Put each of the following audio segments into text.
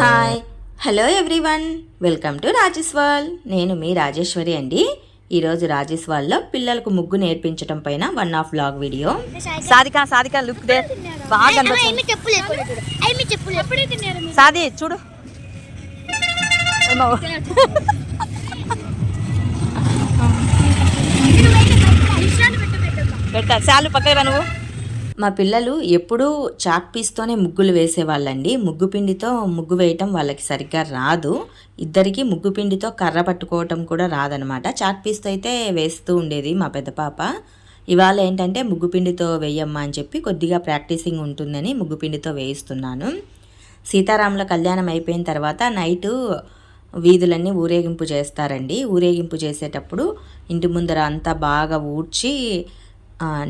Hi. Hello everyone. Welcome to Rajesh wall నేను మీ రాజేశ్వరి అండి. ఈరోజు రాజేష్ వాల్లో పిల్లలకు ముగ్గు నేర్పించడం పైన one of blog video Sadika Sadika look they బాగా సాది చూడు. ఏమో. పెడతా చాలు పక్కన నువ్వు. మా పిల్లలు ఎప్పుడూ చాక్ పీస్తోనే ముగ్గులు వేసేవాళ్ళండి. ముగ్గు పిండితో ముగ్గు వేయటం వాళ్ళకి సరిగ్గా రాదు. ఇద్దరికి ముగ్గు పిండితో కర్ర పట్టుకోవటం కూడా రాదనమాట. చాక్ పీస్తో అయితే వేస్తూ ఉండేది మా పెద్ద పాప. ఇవాళ ఏంటంటే ముగ్గు పిండితో వేయమ్మా అని చెప్పి కొద్దిగా ప్రాక్టీసింగ్ ఉంటుందని ముగ్గు పిండితో వేయిస్తున్నాను. సీతారాముల కళ్యాణం అయిపోయిన తర్వాత నైటు వీధులన్నీ ఊరేగింపు చేస్తారండి. ఊరేగింపు చేసేటప్పుడు ఇంటి ముందర అంతా బాగా ఊడ్చి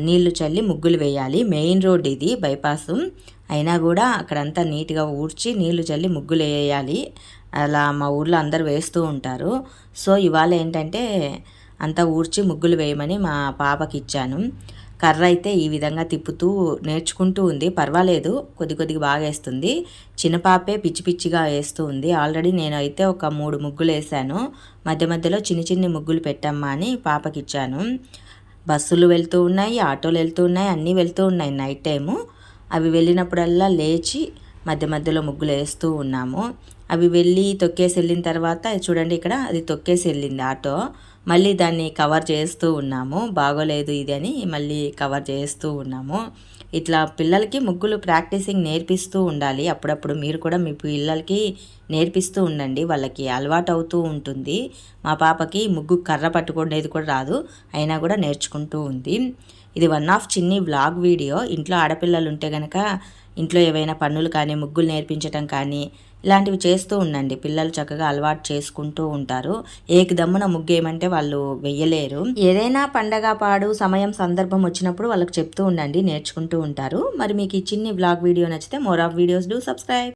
నీళ్ళు చల్లి ముగ్గులు వేయాలి. మెయిన్ రోడ్ ఇది బైపాస్. అయినా కూడా అక్కడంతా నీట్గా ఊడ్చి నీళ్ళు చల్లి ముగ్గులు వేయాలి. అలా మా ఊర్లో అందరు వేస్తూ ఉంటారు. సో ఇవాళ ఏంటంటే అంతా ఊడ్చి ముగ్గులు వేయమని మా పాపకి ఇచ్చాను. కర్ర అయితే ఈ విధంగా తిప్పుతూ నేర్చుకుంటూ ఉంది. పర్వాలేదు కొద్ది కొద్దిగా బాగా వేస్తుంది. చిన్న పాపే పిచ్చి పిచ్చిగా వేస్తూ ఉంది. ఆల్రెడీ నేనైతే ఒక మూడు ముగ్గులు వేసాను మధ్య మధ్యలో చిన్ని చిన్ని ముగ్గులు పెట్టమ్మా అని పాపకి ఇచ్చాను. బస్సులు వెళ్తూ ఉన్నాయి ఆటోలు వెళ్తూ ఉన్నాయి అన్నీ వెళ్తూ ఉన్నాయి నైట్ టైము అవి వెళ్ళినప్పుడల్లా లేచి మధ్య మధ్యలో ముగ్గులు వేస్తూ ఉన్నాము. అవి వెళ్ళి తొక్కేసి వెళ్ళిన తర్వాత చూడండి ఇక్కడ అది తొక్కేసి వెళ్ళింది ఆటో. మళ్ళీ దాన్ని కవర్ చేస్తూ ఉన్నాము. బాగోలేదు ఇది అని మళ్ళీ కవర్ చేస్తూ ఉన్నాము. ఇట్లా పిల్లలకి ముగ్గులు ప్రాక్టీసింగ్ నేర్పిస్తూ ఉండాలి. అప్పుడప్పుడు మీరు కూడా మీ పిల్లలకి నేర్పిస్తూ ఉండండి. వాళ్ళకి అలవాటు అవుతూ ఉంటుంది. మా పాపకి ముగ్గు కర్ర పట్టుకునేది కూడా రాదు. అయినా కూడా నేర్చుకుంటూ ఉంది. ఇది వన్ ఆఫ్ చిన్ని వ్లాగ్ వీడియో ఇంట్లో ఆడపిల్లలు ఉంటే గనక ఇంట్లో ఏవైనా పనులు కానీ ముగ్గులు నేర్పించటం కానీ ఇలాంటివి చేస్తూ ఉండండి. పిల్లలు చక్కగా అలవాటు చేసుకుంటూ ఉంటారు. ఏకదమ్మున ముగ్గేయమంటే వాళ్ళు వెయ్యలేరు. ఏదైనా పండగ పాడు సమయం సందర్భం వచ్చినప్పుడు వాళ్ళకి చెప్తూ ఉండండి నేర్చుకుంటూ ఉంటారు. మరి మీకు ఈ చిన్ని బ్లాగ్ వీడియో నచ్చితే more of videos do subscribe